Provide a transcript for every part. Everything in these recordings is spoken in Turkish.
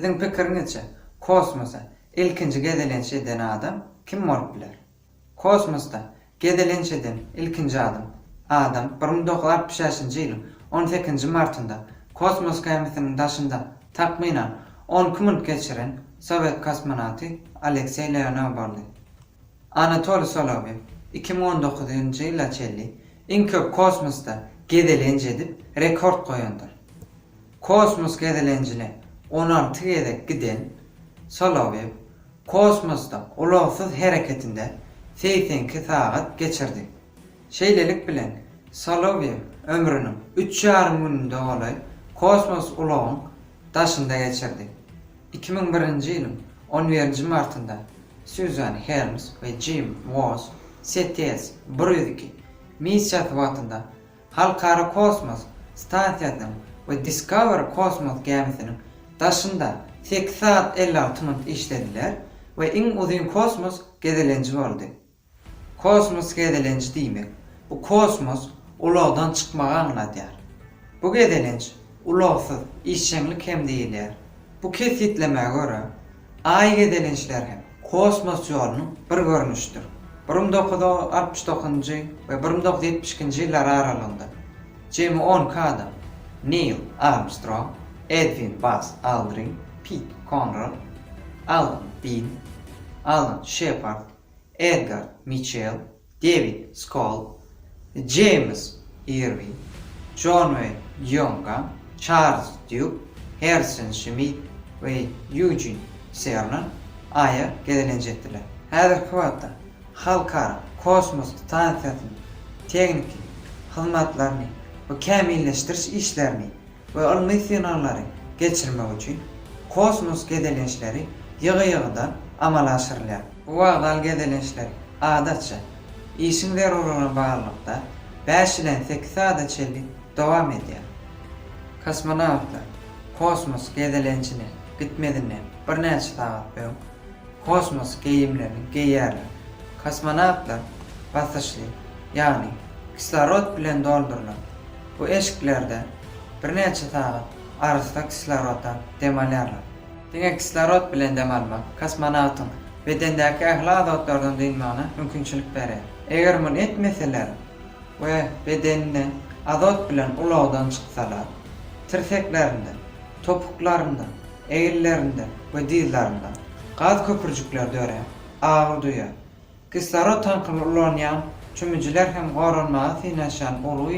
Sizin pikiriňizçe kosmosa ilkinji gedelenç eden adam kim bolup biler? Kosmosta gedelenç eden ilkinji adam adam 1960-njy ýylyň 18 martynda kosmos gemisiniň daşynda takmynan 10 minut geçiren Sowet kosmonauty Aleksey Leonov boldy. Anatoly Solovyev 2019-njy ýyla çelli iň köp kosmosta gedelenç edip rekord goýandyr. Kosmos gedelenjine 16 gedek giden Solovyev kosmosta ulagsız hereketinde 82 saat geçirdi. Şeýlelik bilen Solovyev ömrüniň 3,5 gününde olay kosmos ulagyň daşynda geçirdi. 2001-nji ýylyň 11 martynda Susan Helms we Jim Woss STS 102 missiýa wagtynda Halkara Kosmos stansiýasynyň we Discovery Kosmos gemisiniň daşynda 8 saat 56 minut işlediler we iň uzun kosmos gedelenji boldy. Kosmos gedelenji diýmek bu kosmos ulagdan çykmagy aňlatýar. Bu gedelenç ulagsyz işçilik hem diýilýär. Bu kesitlemege görä ay gedelençler hem kosmos ýolunyň bir görnüşdür. 1969-njy we 1972-nji ýyllar aralygynda Jim 10 kada Neil Armstrong, Edwin Buzz Aldrin, Pete Conrad, Alan Bean, Alan Shepard, Edgar Mitchell, David Skoll, James Irving, John W. Youngam, Charles Duke, Harrison Schmitt ve Eugene Cernan Ay'a gedelenecektiler. Häzirki wagtda halkara kosmos stansiýasynyň teknik hyzmatlaryny we kämilleşdiriş işlerini we ilmi sınavlary geçirmek üçin kosmos gedelençleri ýygy-ýygydan amal aşyrylýar. Bu wagdal gedelençleri adatça işin zeruruna bağlılıkta 5 ile 8 saat çellik dowam edýär. Kosmonawtlar kosmos gedelençini gitmedine bir näçe saat boýun kosmos geyimlerini giyerler. Kosmonawtlar basışly, yani kislorod bilen doldurulan bu eşiklerde bir näçe saat arasda kisloroddan dem alýarlar. Diňe kislorod bilen dem almak kosmonawtyň bedendäki ähli azatlardan dünýäne mümkinçilik berer. Eger bunu etmeseler we bedenine azot bilen ulagdan çyksalar, tirseklerinde, topuklarında, eýillerinde we dizlerinde gaz köpürjükler döre, ağır duyar. Kislorod tankını ulanyan çümücüler hem goranmağa sinaşan ulu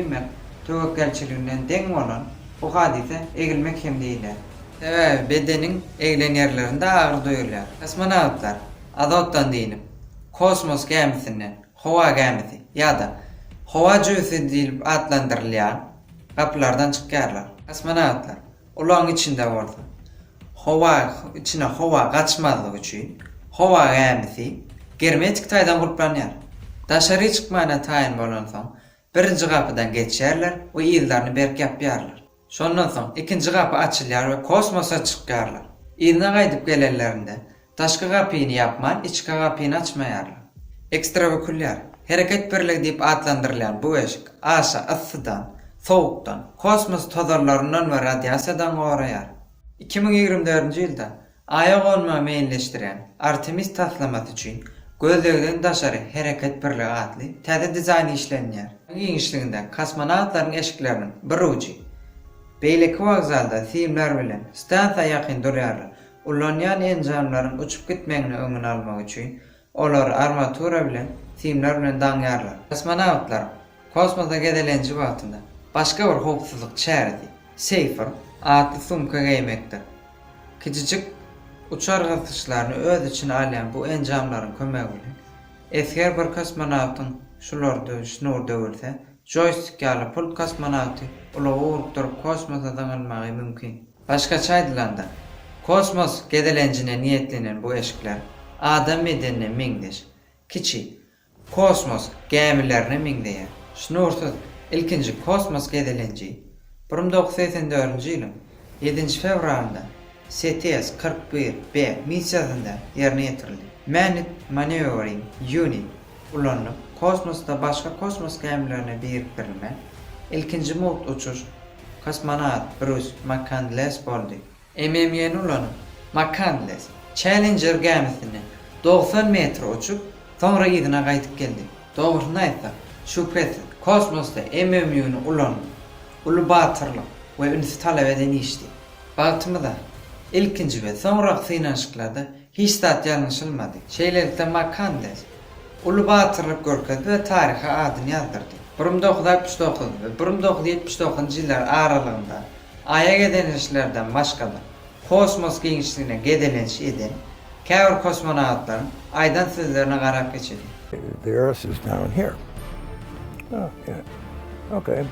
imek tövekkelçiliginden deň bolan bu hadise egilmek hem diýiller. Sebäbi bedenin egilen yerlerinde ağır duyurlar. Kosmonawtlar azotdan diýilip kosmos gemisinden hova gemisi ýa-da hova jüýsi diýilip adlandyrylýan gaplardan çykýarlar. Kosmonawtlar ulan içinde bolsa hova içine hova gaçmazlyk üçin hova gemisi germetik taýdan guruplanýar. Daşary çykmana taýin bolan birinji gapydan geçýärler we ýyllaryny berk ýapýarlar. Şondan soň ikinji gapy açylýar we kosmosa çykýarlar. Ýylyna gaýdyp gelenlerinde taşky gapyny ýapman, içki gapyny açmaýarlar. Ekstravekulyar hereket birligi diýip adlandyrylýan bu eşik aşa ıssydan, sowukdan, kosmos tozarlaryndan we radiasiýadan goraýar. 2024-nji ýylda Aýa golma meýilleşdiren Artemis taslamasy üçin gözlegden daşary hereket birligi adly täze dizayn işlenýär. Giňişliginde kosmonawtlaryň eşikleriniň bir uçy Beýleki wagzalda siýimler bilen stansiýa ýakyn durýarlar. Ulanýan enjamlaryň uçup gitmegini öňüne almak üçin olar armatura bilen siýimler bilen daňýarlar. Kosmonawtlar kosmosa gedelenji wagtynda başga bir howpsuzlyk çärdi. Safer adly sumka giýmekdir. Kiçijik uçar gatyşlaryny öz içine alýan bu enjamlaryň kömegi bilen esker bir kosmonawtyň şularda şnur döwürse joystick ýaly pult kosmonawty ulagy urupdyryp kosmosa daňylmagy mümkin. Başga çaýdylanda kosmos gedelenjine niýetlenen bu eşikler adam medenine meňdeş, kiçi kosmos gemilerine meňdeýär. Şnursuz ilkinji kosmos gedelenji 1984-nji ýylyň 7 fevralynda STS 41B missiýasynda ýerine ýetirildi. Manit Maneuvering Unit ulanyp kosmosda başga kosmos gemilerine biriktirilme ilkinji mut uçuş kosmonavt Bruce McCandless boldy. MMY'ni ulanyp McCandless Challenger gemisini 90 metre uçup sonra ýerine gaýtyp geldi. Dogrysyny aýtsak, şüphesiz kosmosda em ömýüni ulan, uly batyrlyk we ünsü talap eden işdi. Bagtymyzda ilkinji we soňraky synaşyklarda hiç zat ýalňyşylmady. Şeýlelikde McCandless uly batyrlyk görkezdi we tariha adyny ýazdyrdy. 1969 ve 1979 ýyllar aralygynda Aýa gedenişlerden başga da kosmos geňişligine gedelenş eden käwir kosmonawtlaryň aýdan sözlerine garap geçidi. The Earth is down here. Oh, yeah. Okay.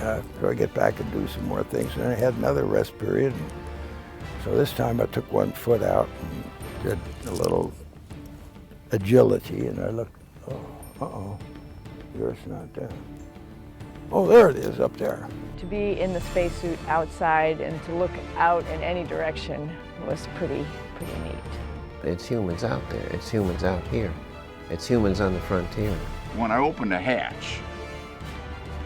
Uh, so I get back and do some more things. And I had another rest period. And so this time I took one foot out and did a little agility. And I looked, oh, uh-oh, the Earth's not down. Oh, there it is up there. To be in the spacesuit outside and to look out in any direction was pretty, pretty neat. It's humans out there. It's humans out here. It's humans on the frontier. when I opened the hatch,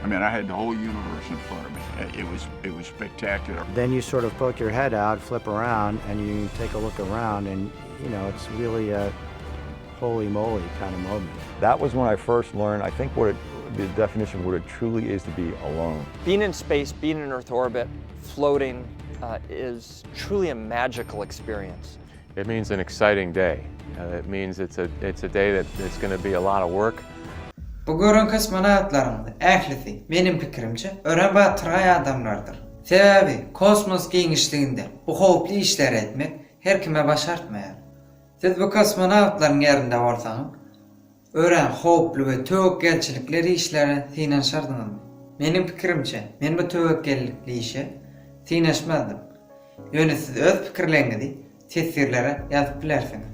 I mean, I had the whole universe in front of me. It was it was spectacular. Then you sort of poke your head out, flip around, and you take a look around, and you know it's really a holy moly kind of moment. That was when I first learned, I think, what it, the definition of what it truly is to be alone. Being in space, being in Earth orbit, floating uh, is truly a magical experience. It means an exciting day. Uh, it means it's a it's a day that it's going to be a lot of work. Bu gören kosmonawtlaryň ählisi benim pikirimçe ören batyray adamlardyr. Sebebi kosmos geňişliginde bu howply işler etmek her kime başartmaýar. Siz bu kosmonawtlaryň ýerinde bolsaňyz, ören howply we töwekkelçilikleri işlere synaşardyňyz. Menim pikirimçe, men bu töwekkellikli işe synaşmazdım. Ýöne siz öz pikirleňizi tesirlere ýazyp bilersiňiz.